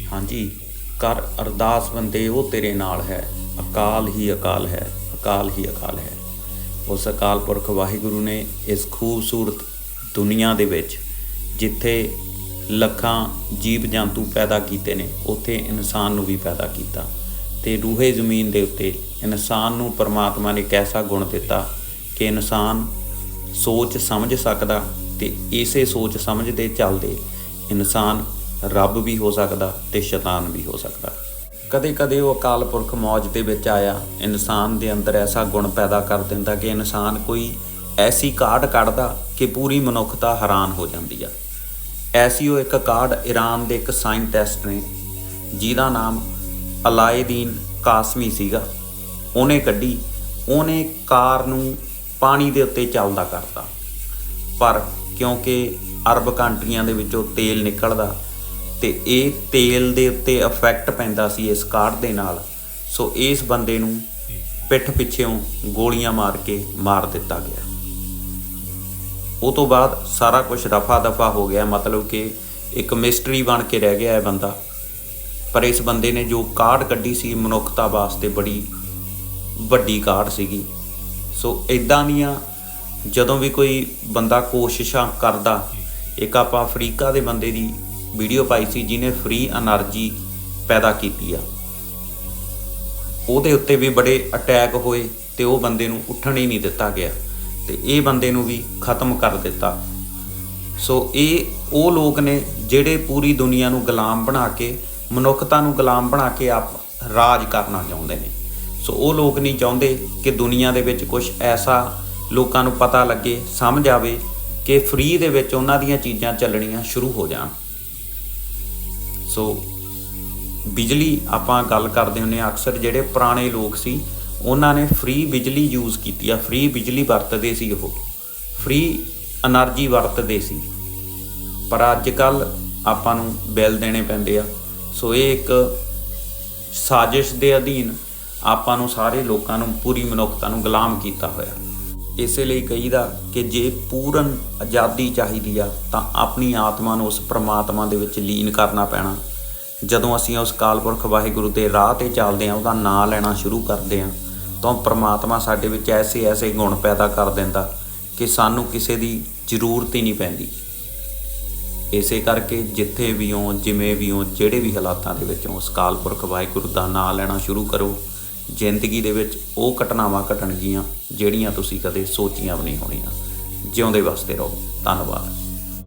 ਹਾਂਜੀ, ਕਰ ਅਰਦਾਸ ਬੰਦੇ, ਉਹ ਤੇਰੇ ਨਾਲ ਹੈ। ਅਕਾਲ ਹੀ ਅਕਾਲ ਹੈ, ਅਕਾਲ ਹੀ ਅਕਾਲ ਹੈ। ਉਸ ਅਕਾਲ ਪੁਰਖ ਵਾਹਿਗੁਰੂ ਨੇ ਇਸ ਖੂਬਸੂਰਤ ਦੁਨੀਆ ਦੇ ਵਿੱਚ ਜਿੱਥੇ ਲੱਖਾਂ ਜੀਵ ਜੰਤੂ ਪੈਦਾ ਕੀਤੇ ਨੇ, ਉੱਥੇ ਇਨਸਾਨ ਨੂੰ ਵੀ ਪੈਦਾ ਕੀਤਾ ਤੇ ਰੂਹੇ ਜ਼ਮੀਨ ਦੇ ਉੱਤੇ ਇਨਸਾਨ ਨੂੰ ਪਰਮਾਤਮਾ ਨੇ ਕੈਸਾ ਗੁਣ ਦਿੱਤਾ ਕਿ ਇਨਸਾਨ ਸੋਚ ਸਮਝ ਸਕਦਾ ਤੇ ਇਸੇ ਸੋਚ ਸਮਝ ਦੇ ਚੱਲਦੇ ਇਨਸਾਨ ਰੱਬ ਵੀ ਹੋ ਸਕਦਾ ਤੇ ਸ਼ੈਤਾਨ ਵੀ ਹੋ ਸਕਦਾ। ਕਦੇ-ਕਦੇ ਉਹ ਅਕਾਲ ਪੁਰਖ ਮੌਜ ਦੇ ਵਿੱਚ ਆਇਆ। ਇਨਸਾਨ ਦੇ ਅੰਦਰ ਐਸਾ ਗੁਣ ਪੈਦਾ ਕਰ ਦਿੰਦਾ ਕਿ ਇਨਸਾਨ ਕੋਈ ਐਸੀ ਕਾਢ ਕੱਢਦਾ ਕਿ ਪੂਰੀ ਮਨੁੱਖਤਾ ਹੈਰਾਨ ਹੋ ਜਾਂਦੀ ਆ। ਐਸੀ ਉਹ ਇੱਕ ਕਾਢ ਈਰਾਨ ਦੇ ਇੱਕ ਸਾਇੰਟਿਸਟ ਨੇ, ਜਿਹਦਾ ਨਾਮ ਅਲਾਏਦੀਨ ਕਾਸਮੀ ਸੀਗਾ। ਉਹਨੇ ਕੱਢੀ, ਉਹਨੇ ਕਾਰ ਨੂੰ ਪਾਣੀ ਦੇ ਉੱਤੇ ਚੱਲਦਾ ਕਰਤਾ। ਪਰ ਕਿਉਂਕਿ ਅਰਬ ਕੰਟਰੀਆਂ ਦੇ ਵਿੱਚੋਂ ਤੇਲ ਨਿਕਲਦਾ ਤੇ ਇਹ ਤੇਲ ਦੇ ਉੱਤੇ ਇਫੈਕਟ ਪੈਂਦਾ ਸੀ ਇਸ ਕਾਰਡ ਦੇ ਨਾਲ। ਸੋ ਇਸ ਬੰਦੇ ਨੂੰ ਪਿੱਠ ਪਿੱਛੇੋਂ ਗੋਲੀਆਂ ਮਾਰ ਕੇ ਮਾਰ ਦਿੱਤਾ ਗਿਆ। ਉਹ ਤੋਂ ਬਾਅਦ ਸਾਰਾ ਕੁਝ ਰਫਾ ਦਫਾ ਹੋ ਗਿਆ, ਮਤਲਬ ਕਿ ਇੱਕ ਮਿਸਟਰੀ ਬਣ ਕੇ ਰਹਿ ਗਿਆ ਇਹ ਬੰਦਾ। ਪਰ ਇਸ ਬੰਦੇ ਨੇ ਜੋ ਕਾਰਡ ਕੱਢੀ ਸੀ, ਮਨੁੱਖਤਾ ਵਾਸਤੇ ਬੜੀ ਵੱਡੀ ਕਾਰਡ ਸੀਗੀ। ਸੋ ਇਦਾਂ ਦੀਆਂ ਜਦੋਂ ਵੀ ਕੋਈ ਬੰਦਾ ਕੋਸ਼ਿਸ਼ਾਂ ਕਰਦਾ, ਇੱਕ ਆਪਾਂ ਅਫਰੀਕਾ ਦੇ ਬੰਦੇ ਦੀ ਵੀਡੀਓ ਪਾਈ ਸੀ ਜਿਹਨੇ ਫ੍ਰੀ એનર્ਜੀ ਪੈਦਾ ਕੀਤੀ ਆ। ਉਹਦੇ ਉੱਤੇ ਵੀ ਬੜੇ ਅਟੈਕ ਹੋਏ ਤੇ ਉਹ ਬੰਦੇ ਨੂੰ ਉੱਠਣ ਹੀ ਨਹੀਂ ਦਿੱਤਾ ਗਿਆ ਤੇ ਇਹ ਬੰਦੇ ਨੂੰ ਵੀ ਖਤਮ ਕਰ ਦਿੱਤਾ। ਸੋ ਇਹ ਉਹ ਲੋਕ ਨੇ ਜਿਹੜੇ ਪੂਰੀ ਦੁਨੀਆ ਨੂੰ ਗੁਲਾਮ ਬਣਾ ਕੇ, ਮਨੁੱਖਤਾ ਨੂੰ ਗੁਲਾਮ ਬਣਾ ਕੇ ਆਪ ਰਾਜ ਕਰਨਾ ਚਾਹੁੰਦੇ ਨੇ। ਸੋ ਉਹ ਲੋਕ ਨਹੀਂ ਚਾਹੁੰਦੇ ਕਿ ਦੁਨੀਆ ਦੇ ਵਿੱਚ ਕੁਝ ਐਸਾ ਲੋਕਾਂ ਨੂੰ ਪਤਾ ਲੱਗੇ, ਸਮਝ ਆਵੇ ਕਿ ਫ੍ਰੀ ਦੇ ਵਿੱਚ ਉਹਨਾਂ ਦੀਆਂ ਚੀਜ਼ਾਂ ਚੱਲਣੀਆਂ ਸ਼ੁਰੂ ਹੋ ਜਾਣ। ਸੋ ਬਿਜਲੀ ਆਪਾਂ ਗੱਲ ਕਰਦੇ ਹੁੰਨੇ ਆ ਅਕਸਰ ਜਿਹੜੇ ਪੁਰਾਣੇ ਲੋਕ ਸੀ, ਉਹਨਾਂ ਨੇ ਫ੍ਰੀ ਬਿਜਲੀ ਯੂਜ਼ ਕੀਤੀ ਆ ਫ੍ਰੀ ਬਿਜਲੀ ਵਰਤਦੇ ਸੀ ਉਹ ਫ੍ਰੀ એનર્ਜੀ ਵਰਤਦੇ ਸੀ। ਪਰ ਅੱਜ ਕੱਲ ਆਪਾਂ ਨੂੰ ਬਿੱਲ ਦੇਣੇ ਪੈਂਦੇ ਆ। ਸੋ ਇਹ ਇੱਕ ਸਾਜ਼ਿਸ਼ ਦੇ ਅਧੀਨ ਆਪਾਂ ਨੂੰ ਸਾਰੇ ਲੋਕਾਂ ਨੂੰ, ਪੂਰੀ ਮਨੁੱਖਤਾ ਨੂੰ ਗੁਲਾਮ ਕੀਤਾ ਹੋਇਆ। ਇਸੇ ਲਈ ਕਹੀਦਾ ਕਿ ਜੇ ਪੂਰਨ ਆਜ਼ਾਦੀ ਚਾਹੀਦੀ ਆ, ਤਾਂ ਆਪਣੀ ਆਤਮਾ ਨੂੰ ਉਸ ਪ੍ਰਮਾਤਮਾ ਦੇ ਵਿੱਚ ਲੀਨ ਕਰਨਾ ਪੈਣਾ। ਜਦੋਂ ਅਸੀਂ ਉਸ ਕਾਲਪੁਰਖ ਵਾਹਿਗੁਰੂ ਦੇ ਰਾਹ ਤੇ ਚੱਲਦੇ ਆ ਉਹਦਾ ਨਾਮ ਲੈਣਾ ਸ਼ੁਰੂ ਕਰਦੇ ਆ ਤਾਂ ਪ੍ਰਮਾਤਮਾ ਸਾਡੇ ਵਿੱਚ ਐਸੇ ਐਸੇ ਗੁਣ ਪੈਦਾ ਕਰ ਦਿੰਦਾ ਕਿ ਸਾਨੂੰ ਕਿਸੇ ਦੀ ਜ਼ਰੂਰਤ ਹੀ ਨਹੀਂ ਪੈਂਦੀ। ਇਸੇ ਕਰਕੇ ਜਿੱਥੇ ਵੀ ਹੋ, ਜਿਵੇਂ ਵੀ ਹੋ, ਜਿਹੜੇ ਵੀ ਹਾਲਾਤਾਂ ਦੇ ਵਿੱਚ ਹੋ, ਉਸ ਕਾਲਪੁਰਖ ਵਾਹਿਗੁਰੂ ਦਾ ਨਾਮ ਲੈਣਾ ਸ਼ੁਰੂ ਕਰੋ। ਜ਼ਿੰਦਗੀ ਦੇ ਵਿੱਚ ਉਹ ਘਟਨਾਵਾਂ ਘਟਣਗੀਆਂ ਜਿਹੜੀਆਂ ਤੁਸੀਂ ਕਦੇ ਸੋਚੀਆਂ ਵੀ ਨਹੀਂ ਹੋਣੀਆਂ। ਜਿਉਂਦੇ ਵਸਦੇ ਰਹੋ। ਧੰਨਵਾਦ।